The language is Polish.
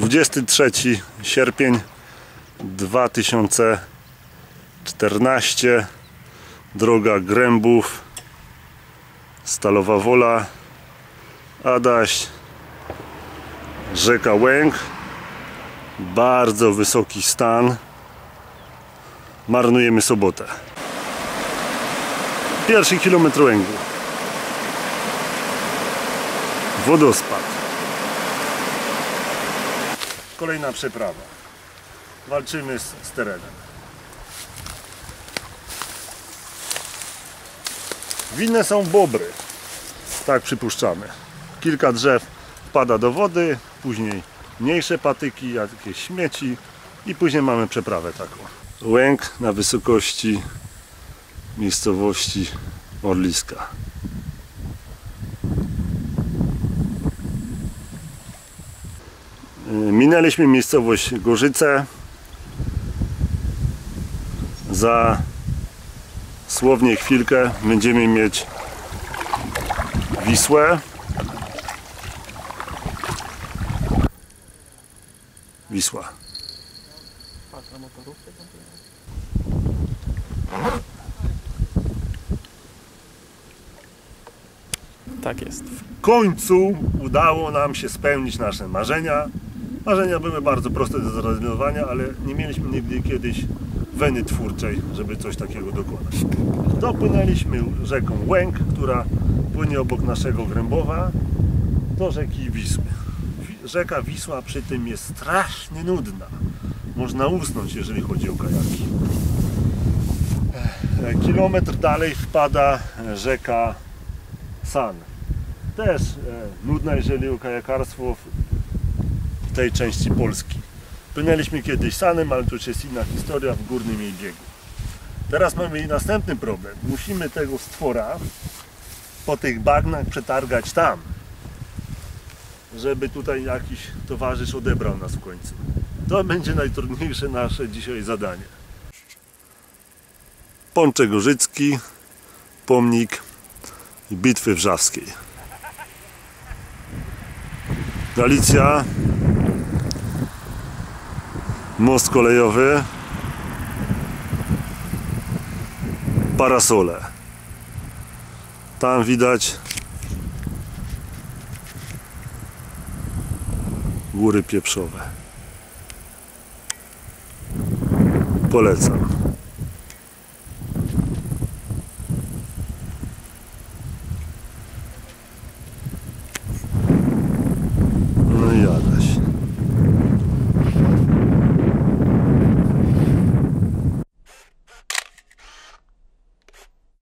23 sierpień 2014 Droga Grębów Stalowa Wola Adaś Rzeka Łęk. Bardzo wysoki stan. Marnujemy sobotę. Pierwszy kilometr Łęgu Wodospad Kolejna przeprawa. Walczymy z, z terenem. Winne są bobry. Tak przypuszczamy. Kilka drzew wpada do wody, później mniejsze patyki, jakieś śmieci i później mamy przeprawę taką. Łęk na wysokości miejscowości Orliska. Minęliśmy miejscowość Gorzyce. Za słownie chwilkę będziemy mieć Wisłę. Wisła. Tak jest. W końcu udało nam się spełnić nasze marzenia. Marzenia były bardzo proste do zrealizowania, ale nie mieliśmy nigdy kiedyś weny twórczej, żeby coś takiego dokonać. Dopłynęliśmy rzeką Łęk, która płynie obok naszego Grębowa, do rzeki Wisły. Wi- Rzeka Wisła przy tym jest strasznie nudna. Można usnąć, jeżeli chodzi o kajaki. Kilometr dalej wpada rzeka San. Też e, nudna, jeżeli o kajakarstwo tej części Polski. Płynęliśmy kiedyś Sanem, ale to już jest inna historia w górnym jej biegu. Teraz mamy następny problem. Musimy tego stwora po tych bagnach przetargać tam, żeby tutaj jakiś towarzysz odebrał nas w końcu. To będzie najtrudniejsze nasze dzisiaj zadanie. Pącze Gorzycki, pomnik Bitwy Wrzawskiej. Galicja, most kolejowy, parasole. Tam widać góry pieprzowe. Polecam.